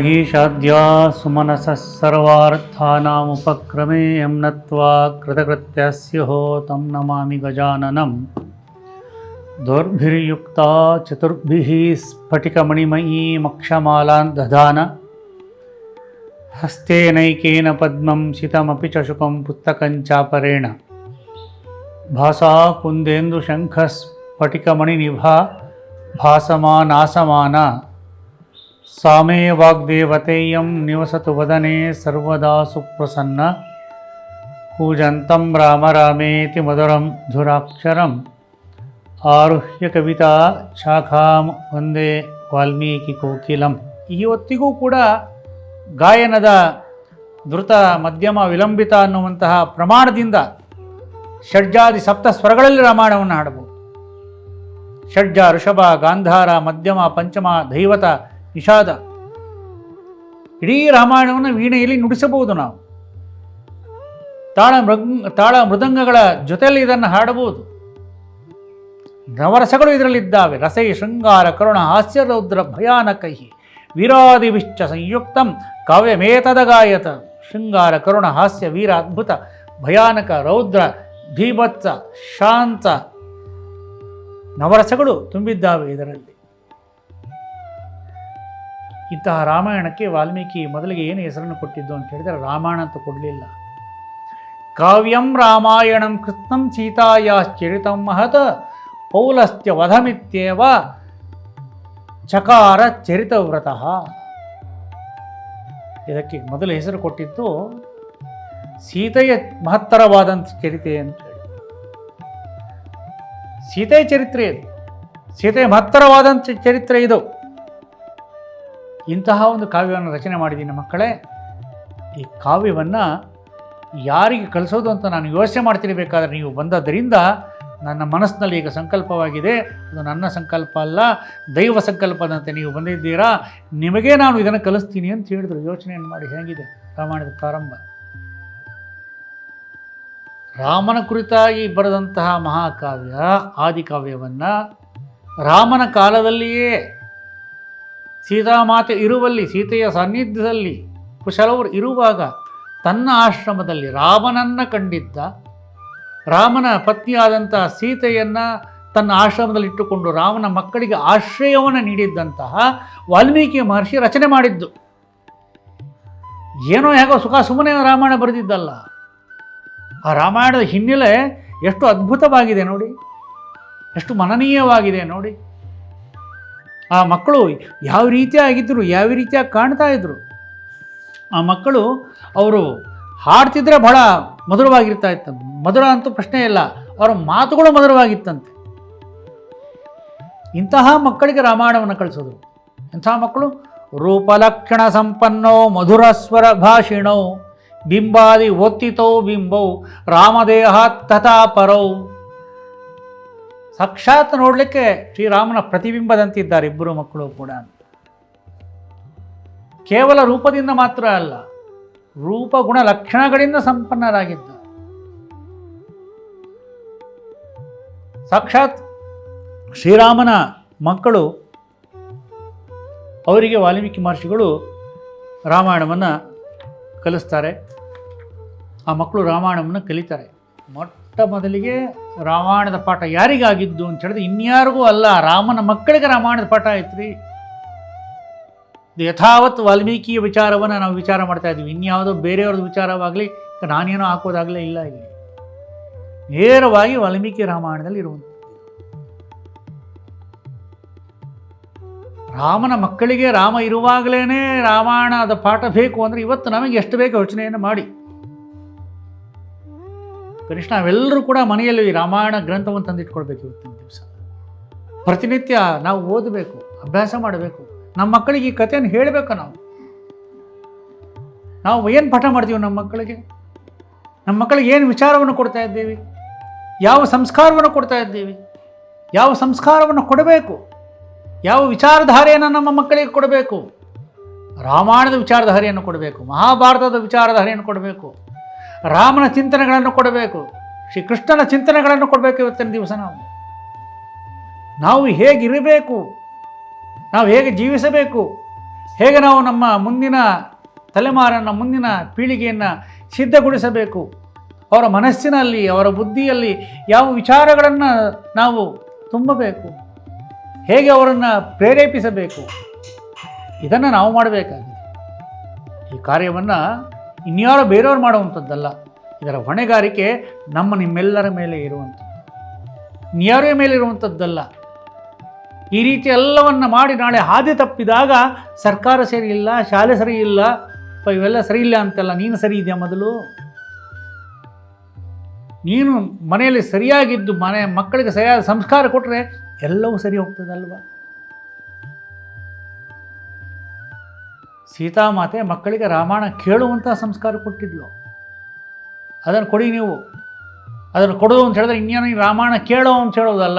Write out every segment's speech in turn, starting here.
वागीशाद्या सुमनसः सर्वार्थानामुपक्रमे यं नत्वा कृतकृत्यस्युः तं नमामि गजाननं दोर्भिर्युक्ता चतुर्भिः स्फटिकमणिमयीमक्षमालान् दधान। हस्तेनैकेन पद्मं शितमपि च शुकं पुस्तकञ्चापरेण भासा कुन्देन्दुशङ्खस्फटिकमणिनिभा भासमानासमाना ಸಾಮೇ ವಾಗ್ದೇವತೆಯಂ ನಿವಸತು ವದನೆ ಸರ್ವದಾ ಸುಪ್ರಸನ್ನ ಪೂಜಂತಂ ರಾಮ ರಾಮೇತಿ ಮಧುರಂ ಧುರಾಕ್ಷರಂ ಆರುಹ್ಯ ಕವಿತಾ ಶಾಖಾಂ ಒಂದೇ ವಾಲ್ಮೀಕಿ ಕೋಕಿಲಂ ಈ ಹೊತ್ತಿಗೂ ಕೂಡ ಗಾಯನದ ಧೃತ ಮಧ್ಯಮ, ವಿಲಂಬಿತ ಅನ್ನುವಂತಹ ಪ್ರಮಾಣದಿಂದ ಷಡ್ಜಾದಿ ಸಪ್ತ ಸ್ವರಗಳಲ್ಲಿ ರಾಮಾಯಣವನ್ನು ಹಾಡಬಹುದು. ಷಡ್ಜ ಋಷಭ ಗಾಂಧಾರ ಮಧ್ಯಮ ಪಂಚಮ ದೈವತ ನಿಷಾದ ಇಡೀ ರಾಮಾಯಣವನ್ನು ವೀಣೆಯಲ್ಲಿ ನುಡಿಸಬಹುದು ನಾವು. ತಾಳ ಮೃಗ್, ತಾಳ ಮೃದಂಗಗಳ ಜೊತೆಯಲ್ಲಿ ಇದನ್ನು ಹಾಡಬಹುದು. ನವರಸಗಳು ಇದರಲ್ಲಿದ್ದಾವೆ. ರಸೈ ಶೃಂಗಾರ ಕರುಣ ಹಾಸ್ಯ ರೌದ್ರ ಭಯಾನಕೈ ವೀರಾದಿವಿಶ್ಚ ಸಂಯುಕ್ತಂ ಕಾವ್ಯಮೇತದ ಗಾಯತ. ಶೃಂಗಾರ ಕರುಣ ಹಾಸ್ಯ ವೀರ ಅದ್ಭುತ ಭಯಾನಕ ರೌದ್ರ ಭೀಭತ್ಸ ಶಾಂತ. ನವರಸಗಳು ತುಂಬಿದ್ದಾವೆ ಇದರಲ್ಲಿ. ಇಂತಹ ರಾಮಾಯಣಕ್ಕೆ ವಾಲ್ಮೀಕಿ ಮೊದಲಿಗೆ ಏನು ಹೆಸರನ್ನು ಕೊಟ್ಟಿದ್ದು ಅಂತ ಹೇಳಿದರೆ ರಾಮಾಯಣ ಅಂತ ಕೊಡಲಿಲ್ಲ. ಕಾವ್ಯಂ ರಾಮಾಯಣಂ ಕೃತ್ನಂ ಸೀತಾಯಾಶ್ಚರಿತಂ ಮಹತ ಪೌಲಸ್ತ್ಯ ವಧಮಿತ್ಯೇವ ಚಕಾರ ಚರಿತವ್ರತಃ. ಇದಕ್ಕೆ ಮೊದಲು ಹೆಸರು ಕೊಟ್ಟಿದ್ದು ಸೀತೆಯ ಮಹತ್ತರವಾದಂಥ ಚರಿತೆ ಅಂತ ಸೀತೆಯ ಚರಿತ್ರೆ ಇದು. ಸೀತೆಯ ಮಹತ್ತರವಾದಂಥ ಚರಿತ್ರೆ ಇದು. ಇಂತಹ ಒಂದು ಕಾವ್ಯವನ್ನು ರಚನೆ ಮಾಡಿದ್ದೀನಿ ಮಕ್ಕಳೇ. ಈ ಕಾವ್ಯವನ್ನು ಯಾರಿಗೆ ಕಲಿಸೋದು ಅಂತ ನಾನು ಯೋಚನೆ ಮಾಡ್ತಿರಬೇಕಾದ್ರೆ ಬೇಕಾದರೆ ನೀವು ಬಂದದ್ದರಿಂದ ನನ್ನ ಮನಸ್ಸಿನಲ್ಲಿ ಈಗ ಸಂಕಲ್ಪವಾಗಿದೆ. ಅದು ನನ್ನ ಸಂಕಲ್ಪ ಅಲ್ಲ, ದೈವ ಸಂಕಲ್ಪದಂತೆ ನೀವು ಬಂದಿದ್ದೀರಾ. ನಿಮಗೇ ನಾನು ಇದನ್ನು ಕಲಿಸ್ತೀನಿ ಅಂತ ಹೇಳಿದರು. ಯೋಚನೆಯನ್ನು ಮಾಡಿ ಹೇಗಿದೆ ರಾಮಾಯಣದ ಪ್ರಾರಂಭ? ರಾಮನ ಕುರಿತಾಗಿ ಬರೆದಂತಹ ಮಹಾಕಾವ್ಯ, ಆದಿಕಾವ್ಯವನ್ನು ರಾಮನ ಕಾಲದಲ್ಲಿಯೇ ಸೀತಾಮಾತೆ ಇರುವಲ್ಲಿ, ಸೀತೆಯ ಸಾನ್ನಿಧ್ಯದಲ್ಲಿ ಕುಶಲವರು ಇರುವಾಗ ತನ್ನ ಆಶ್ರಮದಲ್ಲಿ ರಾಮನನ್ನು ಕಂಡಿದ್ದ. ರಾಮನ ಪತ್ನಿಯಾದಂತಹ ಸೀತೆಯನ್ನು ತನ್ನ ಆಶ್ರಮದಲ್ಲಿ ಇಟ್ಟುಕೊಂಡು ರಾಮನ ಮಕ್ಕಳಿಗೆ ಆಶ್ರಯವನ್ನು ನೀಡಿದ್ದಂತಹ ವಾಲ್ಮೀಕಿ ಮಹರ್ಷಿ ರಚನೆ ಮಾಡಿದ್ದು. ಏನೋ ಹೇಗೋ ಸುಖ ಸುಮ್ಮನೆ ರಾಮಾಯಣ ಬರೆದಿದ್ದಲ್ಲ. ಆ ರಾಮಾಯಣದ ಹಿನ್ನೆಲೆ ಎಷ್ಟು ಅದ್ಭುತವಾಗಿದೆ ನೋಡಿ. ಎಷ್ಟು ಮನನೀಯವಾಗಿದೆ ನೋಡಿ. ಆ ಮಕ್ಕಳು ಯಾವ ರೀತಿಯಾಗಿದ್ದರು ಯಾವ ರೀತಿಯಾಗಿ ಕಾಣ್ತಾ ಇದ್ದರು ಆ ಮಕ್ಕಳು ಅವರು ಹಾಡ್ತಿದ್ರೆ ಬಹಳ ಮಧುರವಾಗಿರ್ತಾ ಇತ್ತು ಮಧುರ ಅಂತೂ ಪ್ರಶ್ನೆ ಇಲ್ಲ. ಅವರ ಮಾತುಗಳು ಮಧುರವಾಗಿತ್ತಂತೆ. ಇಂತಹ ಮಕ್ಕಳಿಗೆ ರಾಮಾಯಣವನ್ನು ಕಳಿಸೋದು. ಇಂತಹ ಮಕ್ಕಳು? ರೂಪಲಕ್ಷಣ ಸಂಪನ್ನೋ ಮಧುರ ಸ್ವರ ಭಾಷಿಣೋ, ಬಿಂಬಾದಿ ಒತ್ತಿತೋ, ಬಿಂಬೌ, ರಾಮದೇಹ ತಥಾ ಪರೌ. ಸಾಕ್ಷಾತ್ ನೋಡಲಿಕ್ಕೆ ಶ್ರೀರಾಮನ ಪ್ರತಿಬಿಂಬದಂತಿದ್ದಾರೆ ಇಬ್ಬರು ಮಕ್ಕಳು ಕೂಡ ಕೇವಲ ರೂಪದಿಂದ ಮಾತ್ರ ಅಲ್ಲ, ರೂಪ ಗುಣ ಲಕ್ಷಣಗಳಿಂದ ಸಂಪನ್ನರಾಗಿದ್ದ ಸಾಕ್ಷಾತ್ ಶ್ರೀರಾಮನ ಮಕ್ಕಳು, ಅವರಿಗೆ ವಾಲ್ಮೀಕಿ ಮಹರ್ಷಿಗಳು ರಾಮಾಯಣವನ್ನು ಕಲಿಸ್ತಾರೆ. ಆ ಮಕ್ಕಳು ರಾಮಾಯಣವನ್ನು ಕಲಿತಾರೆ. ಮೊಟ್ಟ ಮೊದಲಿಗೆ ರಾಮಾಯಣದ ಪಾಠ ಯಾರಿಗಾಗಿದ್ದು ಅಂತ ಹೇಳಿದ್ರೆ ಇನ್ಯಾರಿಗೂ ಅಲ್ಲ, ರಾಮನ ಮಕ್ಕಳಿಗೆ ರಾಮಾಯಣದ ಪಾಠ ಐತ್ರಿ ಯಥಾವತ್ ವಾಲ್ಮೀಕಿ ವಿಚಾರವನ್ನು ನಾವು ವಿಚಾರ ಮಾಡ್ತಾ ಇದ್ದೀವಿ ಇನ್ಯಾವುದೋ ಬೇರೆಯವ್ರದ್ದು ವಿಚಾರವಾಗಲಿ ನಾನೇನೋ ಹಾಕೋದಾಗಲೇ ಇಲ್ಲ ಇಲ್ಲಿ. ನೇರವಾಗಿ ವಾಲ್ಮೀಕಿ ರಾಮಾಯಣದಲ್ಲಿ ಇರುವಂಥದ್ದು. ರಾಮನ ಮಕ್ಕಳಿಗೆ ರಾಮ ಇರುವಾಗಲೇ ರಾಮಾಯಣದ ಪಾಠ ಬೇಕು ಅಂದರೆ ಇವತ್ತು ನಮಗೆ ಎಷ್ಟು ಬೇಕು ಯೋಚನೆಯನ್ನು ಮಾಡಿ. ಕನಿಷ್ಠ ನಾವೆಲ್ಲರೂ ಕೂಡ ಮನೆಯಲ್ಲಿ ರಾಮಾಯಣ ಗ್ರಂಥವನ್ನು ತಂದಿಟ್ಕೊಳ್ಬೇಕು ಇವತ್ತಿನ ದಿವಸ. ಪ್ರತಿನಿತ್ಯ ನಾವು ಓದಬೇಕು, ಅಭ್ಯಾಸ ಮಾಡಬೇಕು. ನಮ್ಮ ಮಕ್ಕಳಿಗೆ ಈ ಕಥೆಯನ್ನು ಹೇಳಬೇಕು ನಾವು. ನಾವು ಏನು ಪಾಠ ಮಾಡ್ತೀವಿ ನಮ್ಮ ಮಕ್ಕಳಿಗೆ? ನಮ್ಮ ಮಕ್ಕಳಿಗೆ ಏನು ವಿಚಾರವನ್ನು ಕೊಡ್ತಾ ಇದ್ದೀವಿ? ಯಾವ ಸಂಸ್ಕಾರವನ್ನು ಕೊಡ್ತಾ ಇದ್ದೀವಿ? ಯಾವ ಸಂಸ್ಕಾರವನ್ನು ಕೊಡಬೇಕು? ಯಾವ ವಿಚಾರಧಾರೆಯನ್ನು ನಮ್ಮ ಮಕ್ಕಳಿಗೆ ಕೊಡಬೇಕು? ರಾಮಾಯಣದ ವಿಚಾರಧಾರೆಯನ್ನು ಕೊಡಬೇಕು, ಮಹಾಭಾರತದ ವಿಚಾರಧಾರೆಯನ್ನು ಕೊಡಬೇಕು. ರಾಮನ ಚಿಂತನೆಗಳನ್ನು ಕೊಡಬೇಕು, ಶ್ರೀಕೃಷ್ಣನ ಚಿಂತನೆಗಳನ್ನು ಕೊಡಬೇಕು ಇವತ್ತಿನ ದಿವಸ ನಾವು. ನಾವು ಹೇಗಿರಬೇಕು, ನಾವು ಹೇಗೆ ಜೀವಿಸಬೇಕು, ಹೇಗೆ ನಾವು ನಮ್ಮ ಮುಂದಿನ ತಲೆಮಾರನ್ನು, ಮುಂದಿನ ಪೀಳಿಗೆಯನ್ನು ಸಿದ್ಧಗೊಳಿಸಬೇಕು, ಅವರ ಮನಸ್ಸಿನಲ್ಲಿ, ಅವರ ಬುದ್ಧಿಯಲ್ಲಿ ಯಾವ ವಿಚಾರಗಳನ್ನು ನಾವು ತುಂಬಬೇಕು, ಹೇಗೆ ಅವರನ್ನು ಪ್ರೇರೇಪಿಸಬೇಕು, ಇದನ್ನು ನಾವು ಮಾಡಬೇಕಾಗಿದೆ. ಈ ಕಾರ್ಯವನ್ನು ಇನ್ಯಾರೋ ಬೇರೆಯವ್ರು ಮಾಡುವಂಥದ್ದಲ್ಲ, ಇದರ ಹೊಣೆಗಾರಿಕೆ ನಮ್ಮ ನಿಮ್ಮೆಲ್ಲರ ಮೇಲೆ ಇರುವಂಥದ್ದು. ಇನ್ಯಾರ ಮೇಲೆ ಇರುವಂಥದ್ದಲ್ಲ. ಈ ರೀತಿ ಎಲ್ಲವನ್ನು ಮಾಡಿ ನಾಳೆ ಹಾದಿ ತಪ್ಪಿದಾಗ ಸರ್ಕಾರ ಸರಿ ಇಲ್ಲ, ಶಾಲೆ ಸರಿ ಇಲ್ಲ ಅಥವಾ ಇವೆಲ್ಲ ಸರಿ ಇಲ್ಲ ಅಂತೆಲ್ಲ, ನೀನು ಸರಿ ಇದೆಯಾ ಮೊದಲು? ನೀನು ಮನೆಯಲ್ಲಿ ಸರಿಯಾಗಿದ್ದು ಮನೆ ಮಕ್ಕಳಿಗೆ ಸರಿಯಾದ ಸಂಸ್ಕಾರ ಕೊಟ್ಟರೆ ಎಲ್ಲವೂ ಸರಿ ಹೋಗ್ತದಲ್ವಾ? ಸೀತಾಮಾತೆ ಮಕ್ಕಳಿಗೆ ರಾಮಾಯಣ ಕೇಳುವಂಥ ಸಂಸ್ಕಾರ ಕೊಟ್ಟಿದ್ಲು. ಅದನ್ನು ಕೊಡಿ ನೀವು. ಅದನ್ನು ಕೊಡೋದು ಅಂತ ಹೇಳಿದ್ರೆ ಇನ್ನೇನು ರಾಮಾಯಣ ಕೇಳೋ ಅಂತ ಹೇಳೋದಲ್ಲ.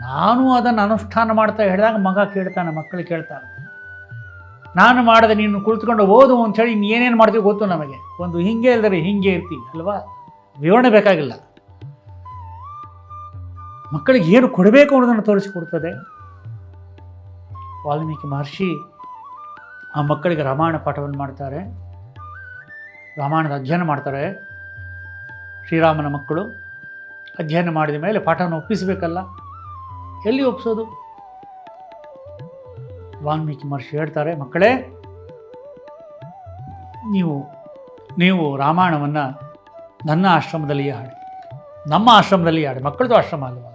ನಾನು ಅದನ್ನು ಅನುಷ್ಠಾನ ಮಾಡ್ತಾ ಹೇಳಿದಾಗ ಮಗ ಕೇಳ್ತಾನೆ, ಮಕ್ಕಳು ಕೇಳ್ತಾರೆ. ನಾನು ಮಾಡಿದೆ, ನೀನು ಕುಳಿತುಕೊಂಡು ಓದು ಅಂಥೇಳಿ ಇನ್ನು ಏನೇನು ಮಾಡ್ತೀವಿ ಗೊತ್ತು ನಮಗೆ. ಒಂದು ಹಿಂಗೆ ಇಲ್ದರೆ ಹಿಂಗೆ ಇರ್ತೀವಿ ಅಲ್ವಾ? ವಿವರಣೆ ಬೇಕಾಗಿಲ್ಲ. ಮಕ್ಕಳಿಗೆ ಏನು ಕೊಡಬೇಕು ಅನ್ನೋದನ್ನು ತೋರಿಸಿಕೊಡ್ತದೆ. ವಾಲ್ಮೀಕಿ ಮಹರ್ಷಿ ಆ ಮಕ್ಕಳಿಗೆ ರಾಮಾಯಣ ಪಾಠವನ್ನು ಮಾಡ್ತಾರೆ. ರಾಮಾಯಣದ ಅಧ್ಯಯನ ಮಾಡ್ತಾರೆ. ಶ್ರೀರಾಮನ ಮಕ್ಕಳು ಅಧ್ಯಯನ ಮಾಡಿದ ಮೇಲೆ ಪಾಠವನ್ನು ಒಪ್ಪಿಸಬೇಕಲ್ಲ? ಎಲ್ಲಿ ಒಪ್ಪಿಸೋದು ವಾಲ್ಮೀಕಿ ಮಹರ್ಷಿ ಹೇಳ್ತಾರೆ, ಮಕ್ಕಳೇ, ನೀವು ನೀವು ರಾಮಾಯಣವನ್ನು ನನ್ನ ಆಶ್ರಮದಲ್ಲಿಯೇ ಹಾಡಿ. ನಮ್ಮ ಆಶ್ರಮದಲ್ಲಿ ಹಾಡಿ. ಮಕ್ಕಳದು ಆಶ್ರಮ ಅಲ್ವಾ?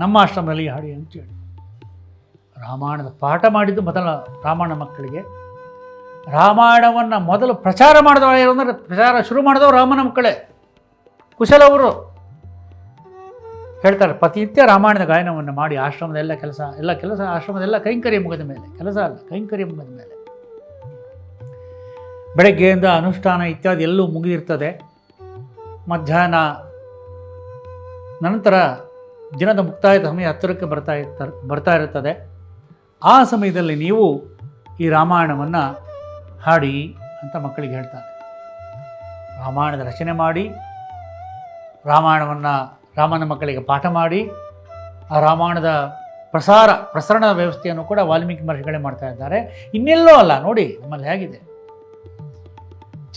ನಮ್ಮ ಆಶ್ರಮದಲ್ಲಿ ಹಾಡಿ ಅಂತೇಳಿ ರಾಮಾಯಣದ ಪಾಠ ಮಾಡಿದ್ದು ಮೊದಲ ರಾಮಾಯಣ ಮಕ್ಕಳಿಗೆ. ರಾಮಾಯಣವನ್ನು ಮೊದಲು ಪ್ರಚಾರ ಮಾಡಿದವರು ಅಂದರೆ ಪ್ರಚಾರ ಶುರು ಮಾಡಿದವರು ರಾಮನ ಮಕ್ಕಳೇ. ಕುಶಲವರು ಹೇಳ್ತಾರೆ ಪ್ರತಿನಿತ್ಯ ರಾಮಾಯಣದ ಗಾಯನವನ್ನು ಮಾಡಿ ಆಶ್ರಮದ ಎಲ್ಲ ಕೆಲಸ ಎಲ್ಲ ಕೆಲಸ ಆಶ್ರಮದ ಎಲ್ಲ ಕೈಂಕರ್ಯ ಮುಗಿದ ಮೇಲೆ, ಕೆಲಸ ಅಲ್ಲ, ಕೈಂಕರ್ಯ ಮುಗಿದ ಮೇಲೆ. ಬೆಳಗ್ಗೆಯಿಂದ ಅನುಷ್ಠಾನ ಇತ್ಯಾದಿ ಎಲ್ಲೂ ಮುಗಿದಿರ್ತದೆ. ಮಧ್ಯಾಹ್ನ ನಂತರ ದಿನದ ಮುಕ್ತಾಯದ ಸಮಯ ಹತ್ತಿರಕ್ಕೆ ಬರ್ತಾ ಇರ್ತಾರೆ ಬರ್ತಾ ಇರ್ತದೆ. ಆ ಸಮಯದಲ್ಲಿ ನೀವು ಈ ರಾಮಾಯಣವನ್ನು ಹಾಡಿ ಅಂತ ಮಕ್ಕಳಿಗೆ ಹೇಳ್ತಾರೆ. ರಾಮಾಯಣದ ರಚನೆ ಮಾಡಿ, ರಾಮಾಯಣವನ್ನು ರಾಮನ ಮಕ್ಕಳಿಗೆ ಪಾಠ ಮಾಡಿ, ಆ ರಾಮಾಯಣದ ಪ್ರಸಾರ, ಪ್ರಸರಣ ವ್ಯವಸ್ಥೆಯನ್ನು ಕೂಡ ವಾಲ್ಮೀಕಿ ಮಹರ್ಷಿಗಳೇ ಮಾಡ್ತಾ ಇದ್ದಾರೆ. ಇನ್ನೆಲ್ಲೋ ಅಲ್ಲ, ನೋಡಿ ನಮ್ಮಲ್ಲಿ ಹೇಗಿದೆ.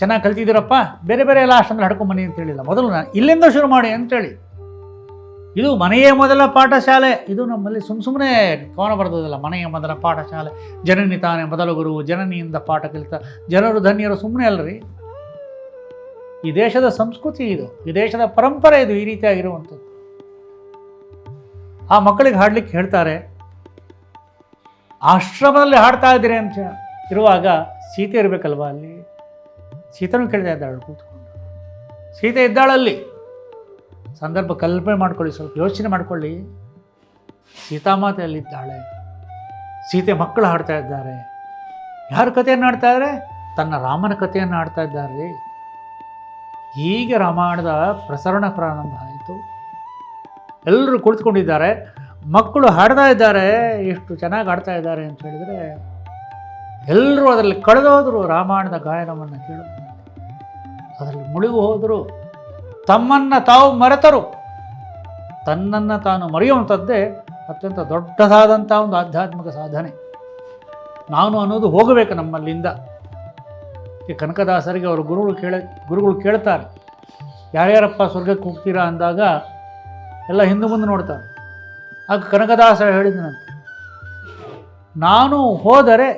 ಚೆನ್ನಾಗಿ ಕಲ್ತಿದ್ದೀರಪ್ಪ, ಬೇರೆ ಬೇರೆ ಎಲ್ಲ ಆಶ್ರಮದಲ್ಲಿ ಹಡ್ಕೊಂಬನ್ನಿ ಅಂತ ಹೇಳಿಲ್ಲ. ಮೊದಲು ನಾನು ಇಲ್ಲಿಂದ ಶುರು ಮಾಡಿ ಅಂತೇಳಿ ಇದು ಮನೆಯೇ ಮೊದಲ ಪಾಠಶಾಲೆ. ಇದು ನಮ್ಮಲ್ಲಿ ಸುಮ್ಮ ಸುಮ್ಮನೆ ಕವನ ಬರ್ತದಲ್ಲ, ಮನೆಯ ಮೊದಲ ಪಾಠಶಾಲೆ. ಜನನಿ ತಾನೇ ಮೊದಲ ಗುರು, ಜನನಿಯಿಂದ ಪಾಠ ಕಲಿತ ಜನರು ಧನ್ಯರು ಸುಮ್ಮನೆ ಅಲ್ಲರಿ ಈ ದೇಶದ ಸಂಸ್ಕೃತಿ ಇದು, ಈ ದೇಶದ ಪರಂಪರೆ ಇದು ಈ ರೀತಿಯಾಗಿರುವಂಥದ್ದು. ಆ ಮಕ್ಕಳಿಗೆ ಹಾಡ್ಲಿಕ್ಕೆ ಹೇಳ್ತಾರೆ, ಆಶ್ರಮದಲ್ಲಿ ಹಾಡ್ತಾ ಇದ್ದೀರಿ ಅಂತ ಇರುವಾಗ ಸೀತೆ ಇರಬೇಕಲ್ವಾ ಅಲ್ಲಿ? ಸೀತನೂ ಕೇಳ್ತಾ ಇದ್ದಾಳು, ಕೂತ್ಕೊಂಡು. ಸೀತೆ ಇದ್ದಾಳಲ್ಲಿ. ಸಂದರ್ಭ ಕಲ್ಪನೆ ಮಾಡ್ಕೊಳ್ಳಿ, ಸ್ವಲ್ಪ ಯೋಚನೆ ಮಾಡ್ಕೊಳ್ಳಿ. ಸೀತಾಮಾತೆ ಅಲ್ಲಿದ್ದಾಳೆ ಸೀತೆ ಮಕ್ಕಳು ಹಾಡ್ತಾ ಇದ್ದಾರೆ. ಯಾರ ಕಥೆಯನ್ನು ಆಡ್ತಾ ಇದ್ದಾರೆ ತನ್ನ ರಾಮನ ಕಥೆಯನ್ನು ಆಡ್ತಾ ಇದ್ದಾರೆ. ಹೀಗೆ ರಾಮಾಯಣದ ಪ್ರಸರಣ ಪ್ರಾರಂಭ ಆಯಿತು. ಎಲ್ಲರೂ ಕುಳಿತುಕೊಂಡಿದ್ದಾರೆ. ಮಕ್ಕಳು ಹಾಡ್ತಾ ಇದ್ದಾರೆ. ಎಷ್ಟು ಚೆನ್ನಾಗಿ ಆಡ್ತಾ ಇದ್ದಾರೆ ಅಂತ ಹೇಳಿದರೆ, ಎಲ್ಲರೂ ಅದರಲ್ಲಿ ಕಳೆದೋದ್ರು ರಾಮಾಯಣದ ಗಾಯನವನ್ನು ಕೇಳಿದ್ರು ಅದರಲ್ಲಿ ಮುಳುಗು ಹೋದರು. ತಮ್ಮನ್ನು ತಾವು ಮರೆತರು. ತನ್ನನ್ನು ತಾನು ಮರೆಯುವಂಥದ್ದೇ ಅತ್ಯಂತ ದೊಡ್ಡದಾದಂಥ ಒಂದು ಆಧ್ಯಾತ್ಮಿಕ ಸಾಧನೆ. ನಾನು ಅನ್ನೋದು ಹೋಗಬೇಕು ನಮ್ಮಲ್ಲಿಂದ. ಈ ಕನಕದಾಸರಿಗೆ ಅವರು ಗುರುಗಳು ಕೇಳ, ಗುರುಗಳು ಕೇಳ್ತಾರೆ, ಯಾರ್ಯಾರಪ್ಪ ಸ್ವರ್ಗಕ್ಕೆ ಹೋಗ್ತೀರಾ? ಅಂದಾಗ ಎಲ್ಲ ಹಿಂದೆ ಮುಂದೆ ನೋಡ್ತಾರೆ. ಆಗ ಕನಕದಾಸ ಹೇಳಿದನಂತೆ ನಾನು ಹೋದರೆ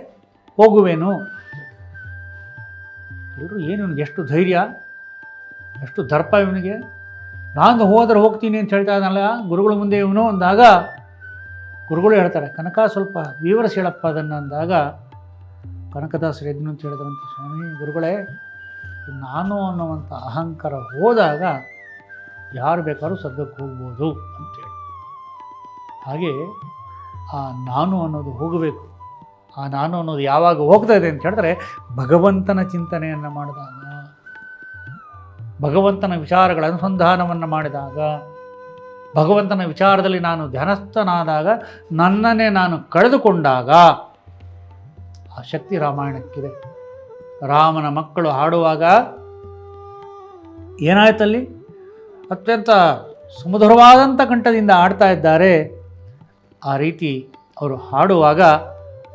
ಹೋಗುವೆನು? ಎಲ್ಲರೂ, ಏನು, ಎಷ್ಟು ಧೈರ್ಯ? ಎಷ್ಟು ದರ್ಪ ಇವನಿಗೆ. ನಾನು ಹೋದ್ರೆ ಹೋಗ್ತೀನಿ ಅಂತ ಹೇಳ್ತಾ ಇದ್ದಾನಲ್ಲ, ಗುರುಗಳ ಮುಂದೆ ಇವನು ಅಂದಾಗ, ಗುರುಗಳು ಹೇಳ್ತಾರೆ, ಕನಕ ಸ್ವಲ್ಪ ವಿವರಿಸಿ ಹೇಳಪ್ಪ ಅದನ್ನು ಅಂದಾಗ ಕನಕದಾಸ ಎದ್ನು ಅಂತ ಹೇಳಿದ್ರಂತ, ಸ್ವಾಮಿ, ಗುರುಗಳೇ, ನಾನು ಅನ್ನುವಂಥ ಅಹಂಕಾರ ಹೋದಾಗ ಯಾರು ಬೇಕಾದ್ರೂ ಸದ್ಯಕ್ಕೆ ಹೋಗ್ಬೋದು ಅಂತೇಳಿ ಹಾಗೆ ಆ ನಾನು ಅನ್ನೋದು ಹೋಗಬೇಕು. ಆ ನಾನು ಅನ್ನೋದು ಯಾವಾಗ ಹೋಗ್ತಾ ಇದೆ ಅಂತ ಹೇಳಿದ್ರೆ ಭಗವಂತನ ಚಿಂತನೆಯನ್ನು ಮಾಡಿದಾಗ ಭಗವಂತನ ವಿಚಾರಗಳ ಅನುಸಂಧಾನವನ್ನು ಮಾಡಿದಾಗ, ಭಗವಂತನ ವಿಚಾರದಲ್ಲಿ ನಾನು ಧ್ಯಾನಸ್ಥನಾದಾಗ, ನನ್ನನ್ನೇ ನಾನು ಕಳೆದುಕೊಂಡಾಗ ಆ ಶಕ್ತಿ ರಾಮಾಯಣಕ್ಕಿದೆ. ರಾಮನ ಮಕ್ಕಳು ಹಾಡುವಾಗ, ಏನಾಯ್ತಲ್ಲಿ? ಅತ್ಯಂತ ಸುಮಧುರವಾದಂಥ ಕಂಠದಿಂದ ಆಡ್ತಾ ಇದ್ದಾರೆ. ಆ ರೀತಿ ಅವರು ಹಾಡುವಾಗ,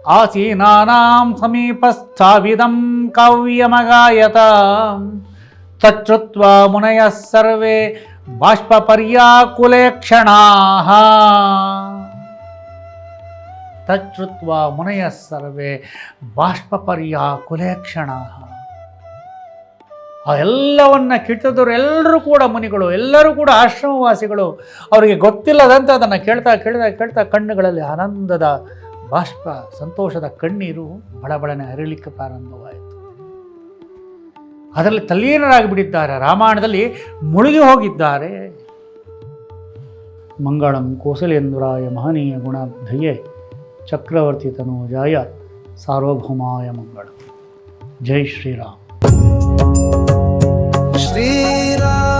ಆಸೀನಾನಾಂ ಸಮೀಪಸ್ಥಾವಿದಂ ಕಾವ್ಯಮಗಾಯತ ತಚ್ಛ್ರುತ್ವಾ ಮುನಯ ಸರ್ವೇ ಬಾಷ್ಪಪರ್ಯಾಕುಲೇಕ್ಷಣಾಃ ತಚ್ಚುತ್ವ ಮುನಯ ಸರ್ವೇ ಬಾಷ್ಪಪರ್ಯಾಕುಲೇಕ್ಷಣಾಃ ಆ ಎಲ್ಲವನ್ನ ಕಿಟ್ಟದವರು ಎಲ್ಲರೂ ಕೂಡ ಮುನಿಗಳು, ಎಲ್ಲರೂ ಕೂಡ ಆಶ್ರಮವಾಸಿಗಳು, ಅವರಿಗೆ ಗೊತ್ತಿಲ್ಲದಂತೆ ಅದನ್ನು ಕೇಳ್ತಾ ಕೇಳ್ತಾ ಕೇಳ್ತಾ ಕಣ್ಣುಗಳಲ್ಲಿ ಆನಂದದ ಬಾಷ್ಪ, ಸಂತೋಷದ ಕಣ್ಣೀರು ಬಡಬಡನೆ ಹರಿಲಿಕ್ಕೆ ಪ್ರಾರಂಭವಾಯಿತು. ಅದರಲ್ಲಿ ತಲ್ಲೀನರಾಗಿಬಿಟ್ಟಿದ್ದಾರೆ. ರಾಮಾಯಣದಲ್ಲಿ ಮುಳುಗಿ ಹೋಗಿದ್ದಾರೆ. ಮಂಗಳಂ ಕೋಸಲೇಂದ್ರಾಯ ಮಹನೀಯ ಗುಣಧಯೇ ಚಕ್ರವರ್ತಿ ತನೋಜಾಯ ಸಾರ್ವಭೌಮಾಯ ಮಂಗಳ. ಜೈ ಶ್ರೀರಾಮ್. श्री